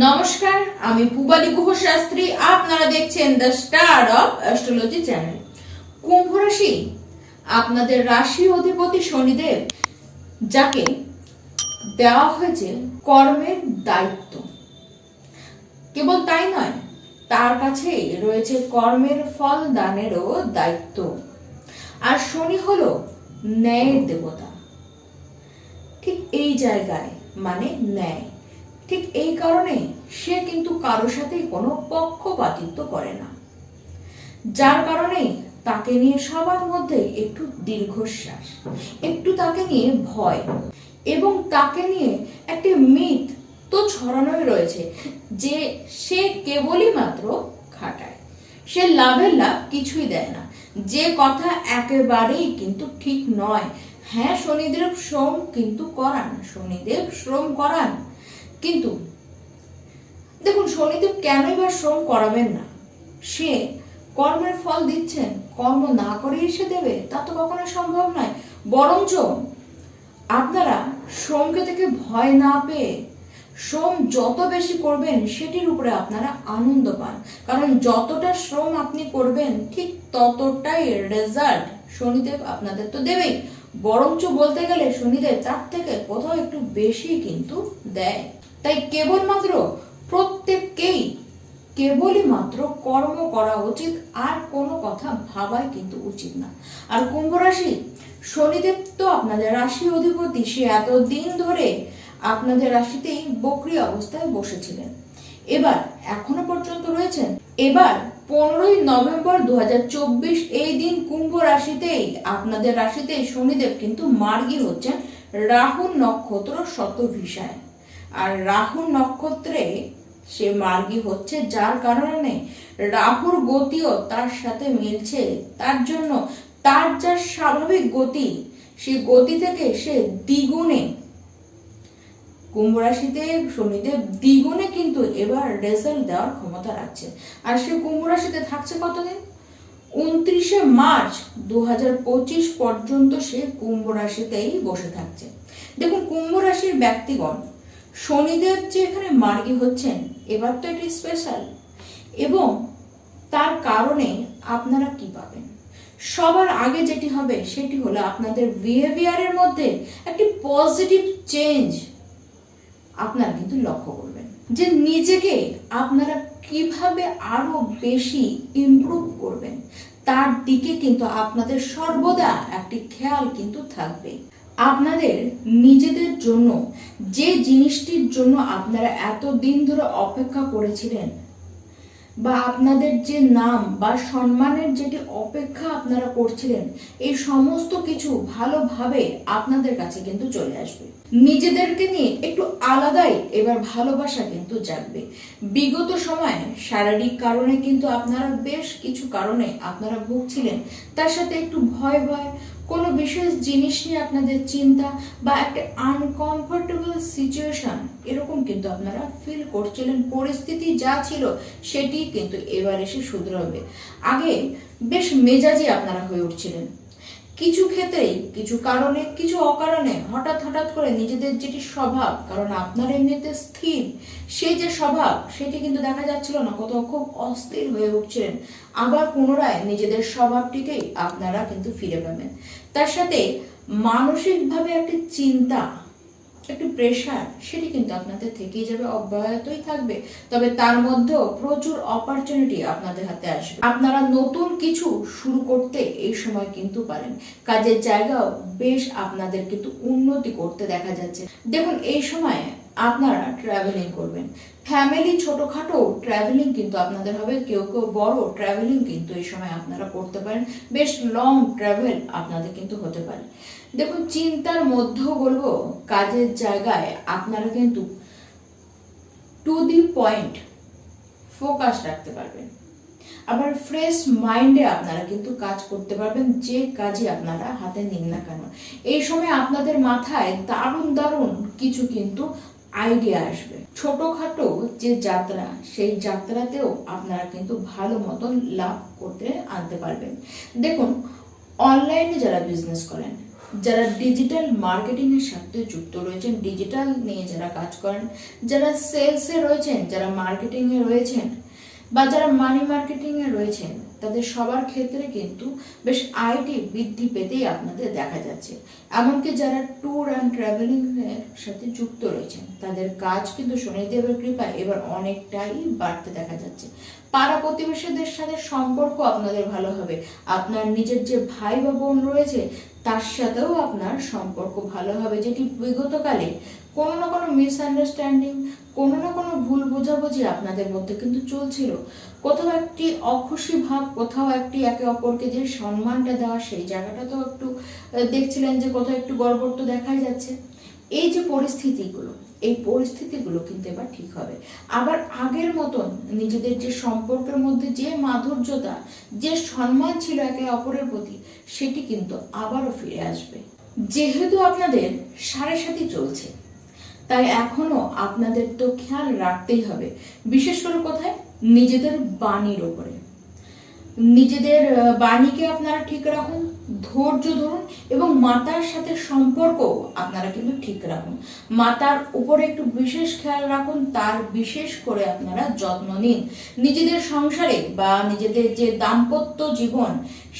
নমস্কার, আমি পূবালি গুহ শাস্ত্রী, আপনারা দেখছেন the star of astrology channel কুম্ভ রাশি, আপনাদের রাশি অধিপতি শনিদেব, যাকে দেওয়া হয়েছে কর্মের দায়িত্ব। কেবল তাই নয়, তার কাছেই রয়েছে কর্মের ফল দানেরও দায়িত্ব। আর শনি হলো ন্যায়ের দেবতা। ঠিক এই জায়গায় মানে ন্যায়। ঠিক এই কারণে সে কিন্তু কারোর সাথেই কোনো পক্ষপাতিত্ব করে না। যার কারণে তাকে নিয়ে সবার মধ্যে একটু দীর্ঘশ্বাস, একটু তাকে নিয়ে ভয় এবং তাকে নিয়ে একটি মিথ তো ছড়ানোই রয়েছে যে সে কেবলই মাত্র খাটায়। সে লাভের লাভ কিছুই দেয় না। যে কথা একেবারেই কিন্তু ঠিক নয়। হ্যাঁ শনিদেব শ্রম কিন্তু করান, শনিদেব শ্রম করান কিন্তু দেখুন শনিদেব কেনই বা শ্রম করাবেন না? সে কর্মের ফল দিচ্ছেন, কর্ম না করেই সে দেবে, তা তো কখনো সম্ভব নয়। বরঞ্চ আপনারা শ্রমকে থেকে ভয় না পেয়ে শ্রম যত বেশি করবেন, সেটির উপরে আপনারা আনন্দ পান। কারণ যতটা শ্রম আপনি করবেন, ঠিক ততটাই রেজাল্ট শনিদেব আপনাদের তো দেবেই। বরঞ্চ বলতে গেলে শনিদেব তার থেকে কোথাও একটু বেশি কিন্তু দেয়। তাই কেবলমাত্র প্রত্যেককেই কেবলই মাত্র কর্ম করা উচিত, আর কোনো কথা ভাবাই কিন্তু উচিত না। আর কুম্ভ রাশি, শনিদেব তো আপনাদের রাশি অধিপতি, সে এতদিন ধরে আপনাদের রাশিতেই বকরি অবস্থায় বসেছিলেন। এবার এখনও পর্যন্ত রয়েছেন। এবার পনেরোই নভেম্বর দু হাজার চব্বিশ, এই দিন কুম্ভ রাশিতেই, আপনাদের রাশিতেই শনিদেব কিন্তু মার্গী হচ্ছেন রাহু নক্ষত্র শতভিসায়। আর রাহু নক্ষত্রে সে মার্গী হচ্ছে, যার কারণে রাহুর গতিও তার সাথে মিলছে। তার জন্য তার যা স্বাভাবিক গতি, সেই গতি থেকে সে দ্বিগুণে। কুম্ভ রাশিতে শনিদেব দ্বিগুণে কিন্তু এবার রেজাল্ট দেওয়ার ক্ষমতা রাখছে। আর সে কুম্ভ রাশিতে থাকছে কতদিন? উনত্রিশে মার্চ দু হাজার পঁচিশ পর্যন্ত সে কুম্ভ রাশিতেই বসে থাকছে। দেখুন, কুম্ভ রাশির ব্যক্তিগণ শনিদেব যে এখানে মার্গী হচ্ছেন, এবার তো এটি স্পেশাল এবং তার কারণে আপনারা কি পাবেন? সবার আগে যেটি হবে, সেটি হলো আপনাদের বিহেভিয়ারের মধ্যে একটি পজিটিভ চেঞ্জ আপনারা কিন্তু লক্ষ্য করবেন। যে নিজেকে আপনারা কীভাবে আরও বেশি ইমপ্রুভ করবেন, তার দিকে কিন্তু আপনাদের সর্বদা একটি খেয়াল কিন্তু থাকবে। আপনাদের নিজেদের জন্য যে জিনিসটির জন্য আপনারা এত দিন ধরে অপেক্ষা করেছিলেন বা আপনাদের যে নাম বা সম্মানের যেটি অপেক্ষা আপনারা করছিলেন, এই সমস্ত কিছু ভালোভাবে আপনাদের কাছে কিন্তু চলে আসবে। নিজেদেরকে নিয়ে একটু আলাদাই এবার ভালোবাসা কিন্তু জাগবে। বিগত সময়ে শারীরিক কারণে কিন্তু আপনারা বেশ কিছু কারণে আপনারা ভুগছিলেন, তার সাথে একটু ভয় ভয় কোনো বিশেষ জিনিস নিয়ে আপনাদের চিন্তা বা একটা আনকমফোর্টেবল সিচুয়েশান এরকম কিন্তু আপনারা ফিল করছিলেন, পরিস্থিতি যা ছিল সেটি কিন্তু এবার এসে শুধরাবে। আগে বেশ মেজাজি আপনারা হয়ে উঠছিলেন। কিছু ক্ষেত্রেই, কিছু কারণে, কিছু অকারণে হঠাৎ হঠাৎ করে নিজেদের যেটি স্বভাব, কারণ আপনার এমনিতে স্থির, সেই যে স্বভাব, সেটি কিন্তু দেখা যাচ্ছিল না কত খুব অস্থির হয়ে উঠছিলেন আবার পুনরায় নিজেদের স্বভাবটিকেই আপনারা কিন্তু ফিরে পাবেন। তার সাথে মানসিকভাবে একটি চিন্তা একটু প্রেশার সেটি কিন্তু আপনাদের থেকেই যাবে, অব্যাহতই থাকবে। তবে তার মধ্যেও প্রচুর অপরচুনিটি আপনাদের হাতে আসবে। আপনারা নতুন কিছু শুরু করতে এই সময় কিন্তু পারেন। কাজের জায়গাও বেশ আপনাদের কিন্তু উন্নতি করতে দেখা যাচ্ছে। দেখুন, এই সময় আপনারা ট্রাভেলিং করবেন। ফ্যামিলি ছোটখাটো ট্রাভেলিং কিন্তু আপনাদের হবে, কেউ কেউ বড় ট্রাভেলিং কিন্তু এই সময় আপনারা করতে পারেন। বেশ লং ট্রাভেল আপনাদের কিন্তু হতে পারে। দেখুন, চিন্তার মধ্যেও বলব, কাজের জায়গায় আপনারা কিন্তু টু দি পয়েন্ট ফোকাস রাখতে পারবেন। আবার ফ্রেশ মাইন্ডে আপনারা কিন্তু কাজ করতে পারবেন, যে কাজে আপনারা হাতে নিন না কেন। এই সময় আপনাদের মাথায় দারুণ দারুণ কিছু কিন্তু আইডিয়া আসবে। ছোটখাটো যে যাত্রা, সেই যাত্রাতেও আপনারা কিন্তু ভালো মতন লাভ করতে আনতে পারবেন। দেখুন অনলাইনে যারা বিজনেস করেন, যারা ডিজিটাল মার্কেটিংয়ের সাথে যুক্ত রয়েছেন ডিজিটাল নিয়ে যারা কাজ করেন, যারা সেলসে রয়েছেন, যারা মার্কেটিংয়ে রয়েছেন, বা যারা মানি মার্কেটিংয়ে রয়েছেন তাদের সবার ক্ষেত্রে কিন্তু বেশ আয়টি বৃদ্ধি পেতেই আপনাদের দেখা যাচ্ছে। এমনকি যারা ট্যুর অ্যান্ড ট্রাভেলিং এর সাথে যুক্ত রয়েছেন, তাদের কাজ কিন্তু শনিদেবের কৃপায় এবার অনেকটাই বাড়তে দেখা যাচ্ছে। পাড়া প্রতিবেশীদের সাথে সম্পর্ক আপনাদের ভালো হবে। আপনার নিজের যে ভাই বা বোন রয়েছে, তার সাথেও আপনার সম্পর্ক ভালো হবে, যেটি বিগতকালে কোনো না কোনো মিসআন্ডারস্ট্যান্ডিং কোনো না কোনো ভুল বোঝাবুঝি আপনাদের মধ্যে কিন্তু চলছিল। কোথাও একটি অখুশি ভাব, কোথাও একটি একে অপরকে যে সম্মানটা দেওয়া সেই জায়গাটা তো একটু দেখছিলেন যে কোথাও একটু গড়বড় তো দেখাই যাচ্ছে। এই যে পরিস্থিতিগুলো, এই পরিস্থিতিগুলো কিন্তু এবার ঠিক হবে। আবার আগের মতন নিজেদের যে সম্পর্কের মধ্যে যে মাধুর্যতা, যে সম্মান ছিল একে অপরের প্রতি, সেটি কিন্তু আবারও ফিরে আসবে। যেহেতু আপনাদের সাড়ে সাথী চলছে তাই এখনও আপনাদের তো খেয়াল রাখতেই হবে। বিশেষ করে কোথায়? নিজেদের বাণীর ওপরে নিজেদের বাণীকে আপনারা ঠিক রাখুন। ধৈর্য ধরুন এবং মাতার সাথে সম্পর্ক আপনারা কিন্তু ঠিক রাখুন। মাতার উপরে একটু বিশেষ খেয়াল রাখুন, তার বিশেষ করে আপনারা যত্ন নিন। নিজেদের সংসারে বা নিজেদের যে দাম্পত্য জীবন,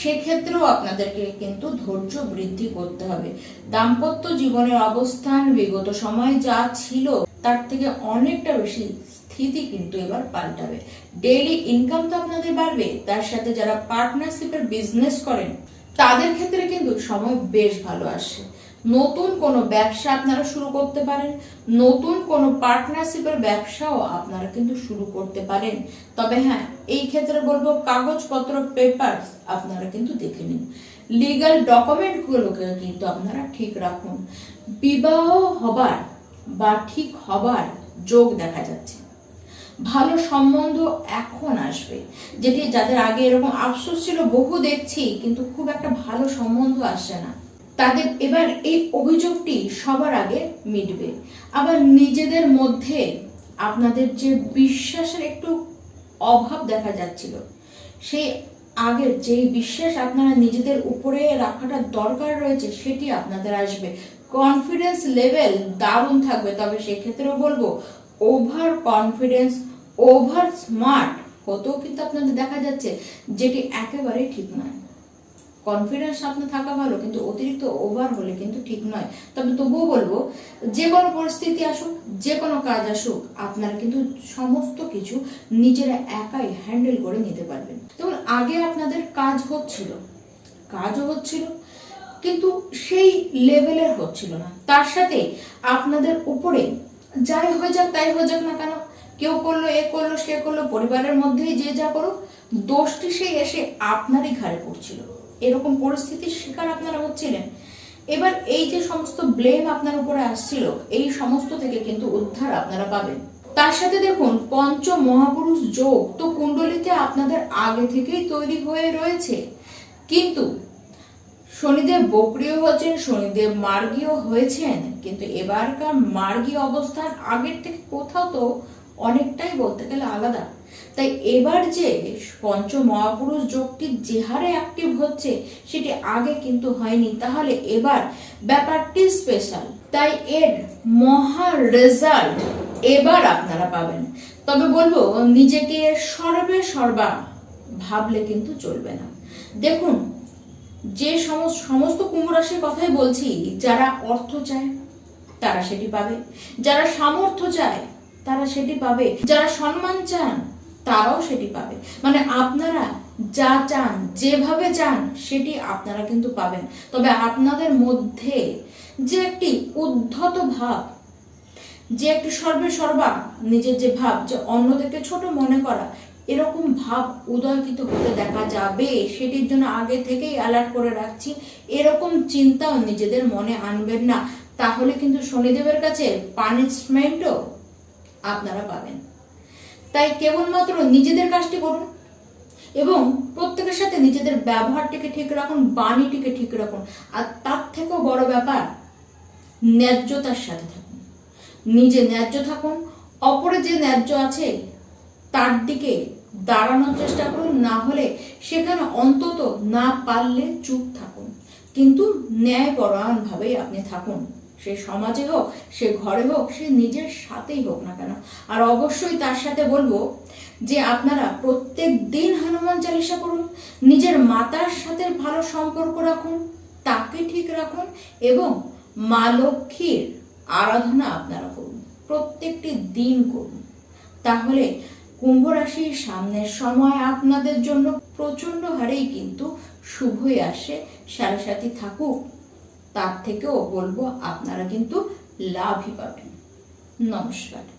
সেক্ষেত্রেও আপনাদেরকে কিন্তু ধৈর্য বৃদ্ধি করতে হবে। দাম্পত্য জীবনের অবস্থান বিগত সময়ে যা ছিল, তার থেকে অনেকটা বেশি স্থিতি কিন্তু এবার পাল্টাবে। ডেইলি ইনকাম তো আপনাদের বাড়বে, তার সাথে যারা পার্টনারশিপের বিজনেস করেন তাদের ক্ষেত্রে কিন্তু সময় বেশ ভালো আসে। নতুন কোনো ব্যবসা আপনারা শুরু করতে পারেন, নতুন কোনো পার্টনারশিপের ব্যবসাও আপনারা কিন্তু শুরু করতে পারেন। তবে হ্যাঁ এই ক্ষেত্রে বলব কাগজপত্র পেপার আপনারা কিন্তু দেখে নিন। লিগাল ডকুমেন্টগুলোকে কিন্তু আপনারা ঠিক রাখুন। বিবাহ হবার বা ঠিক হবার যোগ দেখা যাচ্ছে। ভালো সম্বন্ধ এখন আসবে। যেটি যাদের আগে এরকম আফসোস ছিল, বহু দেখছি, কিন্তু খুব একটা ভালো সম্বন্ধ আসছে না। তাদের এবার এই অভিযোগটি সবার আগে মিটবে। আবার নিজেদের মধ্যে আপনাদের যে বিশ্বাসের একটু অভাব দেখা যাচ্ছিল, সেই আগের যেই বিশ্বাস আপনারা নিজেদের উপরে রাখাটা দরকার রয়েছে, সেটি আপনাদের আসবে। কনফিডেন্স লেভেল দারুণ থাকবে, তবে সেক্ষেত্রেও বলব ওভার কনফিডেন্স ওভার স্মার্ট হতেও কিন্তু আপনাদের দেখা যাচ্ছে যেটি একেবারেই ঠিক নয়। কনফিডেন্স আপনার থাকা ভালো, কিন্তু অতিরিক্ত ওভার হলে কিন্তু ঠিক নয়। তবে তবুও বলব, যে কোনো পরিস্থিতি আসুক, যে কোনো কাজ আসুক, আপনারা কিন্তু সমস্ত কিছু নিজেরা একাই হ্যান্ডেল করে নিতে পারবেন। যেমন আগে আপনাদের কাজ হচ্ছিল, কাজও হচ্ছিল, কিন্তু সেই লেভেলের হচ্ছিল না। তার সাথে আপনাদের উপরে যাই হয়ে যাক, তাই হয়ে যাক না কেন কেউ করল, এ করল, সে করল, পরিবারের মধ্যেই যে যা করুক, দোষটি সেই এসে আপনারই ঘাড়ে পড়ছিল। এরকম পরিস্থিতির শিকার আপনারা হচ্ছিলেন। এবার এই যে সমস্ত ব্লেম আপনার উপরে আসছিল, এই সমস্ত থেকে কিন্তু উদ্ধার আপনারা পাবেন। তার সাথে দেখুন পঞ্চ মহাপুরুষ যোগ তো কুণ্ডলিতে আপনাদের আগে থেকেই তৈরি হয়ে রয়েছে। কিন্তু শনিদেব বক্রিয় হচ্ছেন শনিদেব মার্গীয় হয়েছেন, কিন্তু এবারকার মার্গীয় অবস্থান আগের থেকে কোথাও তো অনেকটাই বলতে গেলে আলাদা। তাই এবার যে পঞ্চ মহাপুরুষ যোগটি যে হারে অ্যাক্টিভ হচ্ছে, সেটি আগে কিন্তু হয়নি। তাহলে এবার ব্যাপারটি স্পেশাল তাই এর মহা রেজাল্ট এবার আপনারা পাবেন। তবে বলব, নিজেকে সর্বে সর্বা ভাবলে কিন্তু চলবে না। দেখুন, যে সমস্ত সমস্ত কুম্ভ রাশির কথাই বলছি, যারা অর্থ চায়, তারা সেটি পাবে। যারা সামর্থ্য চায় তারা সেটি পাবে। যারা সম্মান চান, তারাও সেটি পাবে। মানে আপনারা যা চান, যেভাবে চান, সেটি আপনারা কিন্তু পাবেন। তবে আপনাদের মধ্যে যে একটি উদ্ধত ভাব, যে একটি সর্বে সর্বা নিজের যে ভাব, যে অন্যদেরকে ছোট মনে করা, এরকম ভাব উদয় কিন্তু হতে দেখা যাবে। সেটির জন্য আগে থেকেই অ্যালার্ট করে রাখছি, এরকম চিন্তাও নিজেদের মনে আনবেন না। তাহলে কিন্তু শনিদেবের কাছে পানিশমেন্টও আপনারা পাবেন। তাই কেবলমাত্র নিজেদের কাজটি করুন এবং প্রত্যেকের সাথে নিজেদের ব্যবহারটিকে ঠিক রাখুন, বাণীটিকে ঠিক রাখুন। আর তার থেকেও বড় ব্যাপার, ন্যায্যতার সাথে থাকুন। নিজে ন্যায্য থাকুন অপরে যে ন্যায্য আছে তার দিকে দাঁড়ানোর চেষ্টা করুন, না হলে সেখানে অন্তত না পারলে চুপ থাকুন। কিন্তু ন্যায়পরায়ণ ভাবেই আপনি থাকুন। সে সমাজে হোক, সে ঘরে হোক, সে নিজের সাথেই হোক না কেন। আর অবশ্যই তার সাথে বলব যে আপনারা প্রত্যেক দিন হনুমান চালিসা করুন, নিজের মাতার সাথে ভালো সম্পর্ক রাখুন, তাকে ঠিক রাখুন এবং মা লক্ষ্মীর আরাধনা আপনারা করুন, প্রত্যেকটি দিন করুন। তাহলে কুম্ভ রাশির সামনের সময় আপনাদের জন্য প্রচণ্ড হারেই কিন্তু শুভই আসে, সাড়ে সাথী থাকুক। তার থেকেও বলব আপনারা কিন্তু লাভই পাবেন। নমস্কার।